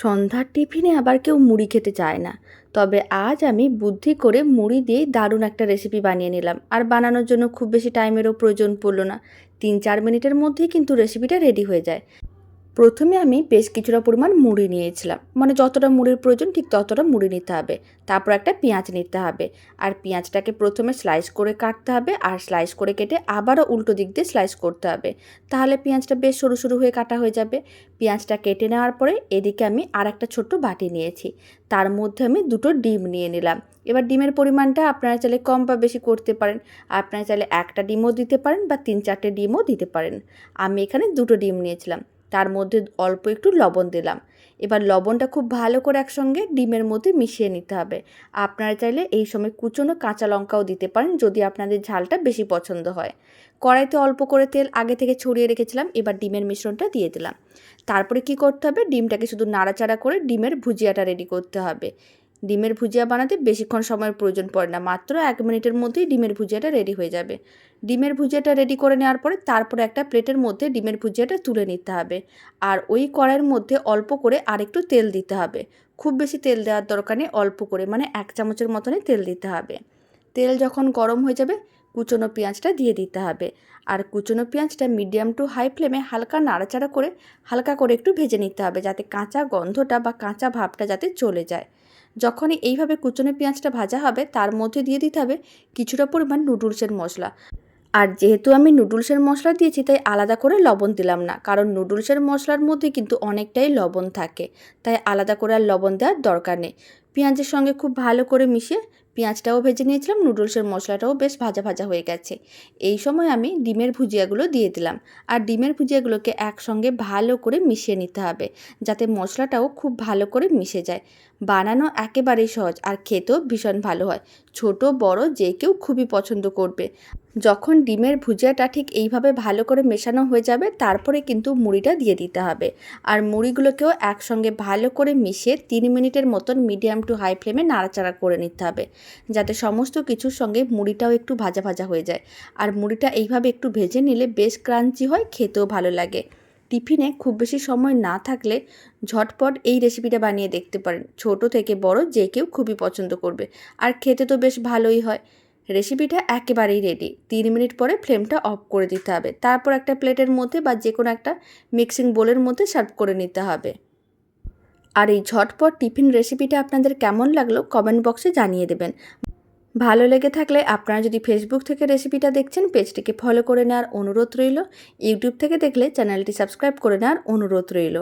সন্ধ্যার টিফিনে আবার কেউ মুড়ি খেতে চায় না। তবে আজ আমি বুদ্ধি করে মুড়ি দিয়ে দারুণ একটা রেসিপি বানিয়ে নিলাম। আর বানানোর জন্য খুব বেশি টাইমেরও প্রয়োজন পড়ল না। তিন চার মিনিটের মধ্যেই কিন্তু রেসিপিটা রেডি হয়ে যায়। প্রথমে আমি বেশ কিছুটা পরিমাণ মুড়ি নিয়েছিলাম। মানে যতটা মুড়ির প্রয়োজন ঠিক ততটা মুড়ি নিতে হবে। তারপর একটা পেঁয়াজ নিতে হবে। আর পেঁয়াজটাকে প্রথমে স্লাইস করে কাটতে হবে। আর স্লাইস করে কেটে আবারও উল্টো দিক দিয়ে স্লাইস করতে হবে। তাহলে পেঁয়াজটা বেশ সরু সরু হয়ে কাটা হয়ে যাবে। পেঁয়াজটা কেটে নেওয়ার পরে এদিকে আমি আর একটা ছোট্ট বাটি নিয়েছি। তার মধ্যে আমি দুটো ডিম নিয়ে নিলাম। এবার ডিমের পরিমাণটা আপনারা চাইলে কম বা বেশি করতে পারেন। আপনারা চাইলে একটা ডিমও দিতে পারেন বা তিন চারটে ডিমও দিতে পারেন। আমি এখানে দুটো ডিম নিয়েছিলাম। তার মধ্যে অল্প একটু লবণ দিলাম। এবার লবণটা খুব ভালো করে একসঙ্গে ডিমের মধ্যে মিশিয়ে নিতে হবে। আপনারা চাইলে এই সময় কুচনো কাঁচা লঙ্কাও দিতে পারেন যদি আপনাদের ঝালটা বেশি পছন্দ হয়। কড়াইতে অল্প করে তেল আগে থেকে ছড়িয়ে রেখেছিলাম, এবার ডিমের মিশ্রণটা দিয়ে দিলাম। তারপরে কি করতে হবে? ডিমটাকে শুধু নাড়াচাড়া করে ডিমের ভুজিয়াটা রেডি করতে হবে। ডিমের ভুজিয়া বানাতে বেশিক্ষণ সময়ের প্রয়োজন পড়ে না, মাত্র এক মিনিটের মধ্যেই ডিমের ভুজিয়াটা রেডি হয়ে যাবে। ডিমের ভুজিয়াটা রেডি করে নেওয়ার পরে তারপরে একটা প্লেটের মধ্যে ডিমের ভুজিয়াটা তুলে নিতে হবে। আর ওই কড়াইয়ের মধ্যে অল্প করে আরেকটু তেল দিতে হবে। খুব বেশি তেল দেওয়ার দরকার নেই, অল্প করে মানে এক চামচের মতনই তেল দিতে হবে। তেল যখন গরম হয়ে যাবে কুচনো পেঁয়াজটা দিয়ে দিতে হবে। আর কুচনো পেঁয়াজটা মিডিয়াম টু হাই ফ্লেমে হালকা নাড়াচাড়া করে, হালকা করে একটু ভেজে নিতে হবে যাতে কাঁচা গন্ধটা বা কাঁচা ভাবটা যাতে চলে যায়। যখনই এইভাবে কুচনো পেঁয়াজটা ভাজা হবে, তার মধ্যে দিয়ে দিতে হবে কিছুটা পরিমাণ নুডলসের মশলা। আর যেহেতু আমি নুডলসের মশলা দিয়েছি, তাই আলাদা করে লবণ দিলাম না। কারণ নুডলসের মশলার মধ্যে কিন্তু অনেকটাই লবণ থাকে, তাই আলাদা করে আর লবণ দেওয়ার দরকার নেই। পেঁয়াজের সঙ্গে খুব ভালো করে মিশিয়ে পেঁয়াজটাও ভেজে নিয়েছিলাম, নুডলসের মশলাটাও বেশ ভাজা ভাজা হয়ে গেছে। এই সময় আমি ডিমের ভুজিয়াগুলো দিয়ে দিলাম। আর ডিমের ভুজিয়াগুলোকে একসঙ্গে ভালো করে মিশিয়ে নিতে হবে, যাতে মশলাটাও খুব ভালো করে মিশে যায়। বানানো একেবারেই সহজ আর খেতেও ভীষণ ভালো হয়। ছোট, বড়, যে কেউ খুবই পছন্দ করবে। যখন ডিমের ভুজিয়াটা ঠিক এইভাবে ভালো করে মেশানো হয়ে যাবে, তারপরে কিন্তু মুড়িটা দিয়ে দিতে হবে। আর মুড়িগুলোকেও একসঙ্গে ভালো করে মিশিয়ে তিন মিনিটের মতন মিডিয়াম টু হাই ফ্লেমে নাড়াচাড়া করে নিতে হবে, যাতে সমস্ত কিছুর সঙ্গে মুড়িটাও একটু ভাজা ভাজা হয়ে যায়। আর মুড়িটা এইভাবে একটু ভেজে নিলে বেশ ক্রাঞ্চি হয়, খেতেও ভালো লাগে। টিফিনে খুব বেশি সময় না থাকলে ঝটপট এই রেসিপিটা বানিয়ে দেখতে পারেন। ছোট থেকে বড় যে কেউ খুবই পছন্দ করবে। আর খেতে তো বেশ ভালোই হয়। রেসিপিটা একেবারেই রেডি তিন মিনিট পরে ফ্লেমটা অফ করে দিতে হবে। তারপর একটা প্লেটের মধ্যে বা যে কোনো একটা মিক্সিং বোলের মধ্যে সার্ভ করে নিতে হবে। আর এই ঝটপট টিফিন রেসিপিটা আপনাদের কেমন লাগল কমেন্ট বক্সে জানিয়ে দেবেন। ভালো লেগে থাকলে আপনারা যদি ফেসবুক থেকে রেসিপিটা দেখছেন পেজটিকে ফলো করে নেওয়ার অনুরোধ রইল। ইউটিউব থেকে দেখলে চ্যানেলটি সাবস্ক্রাইব করে নেওয়ার অনুরোধ রইল।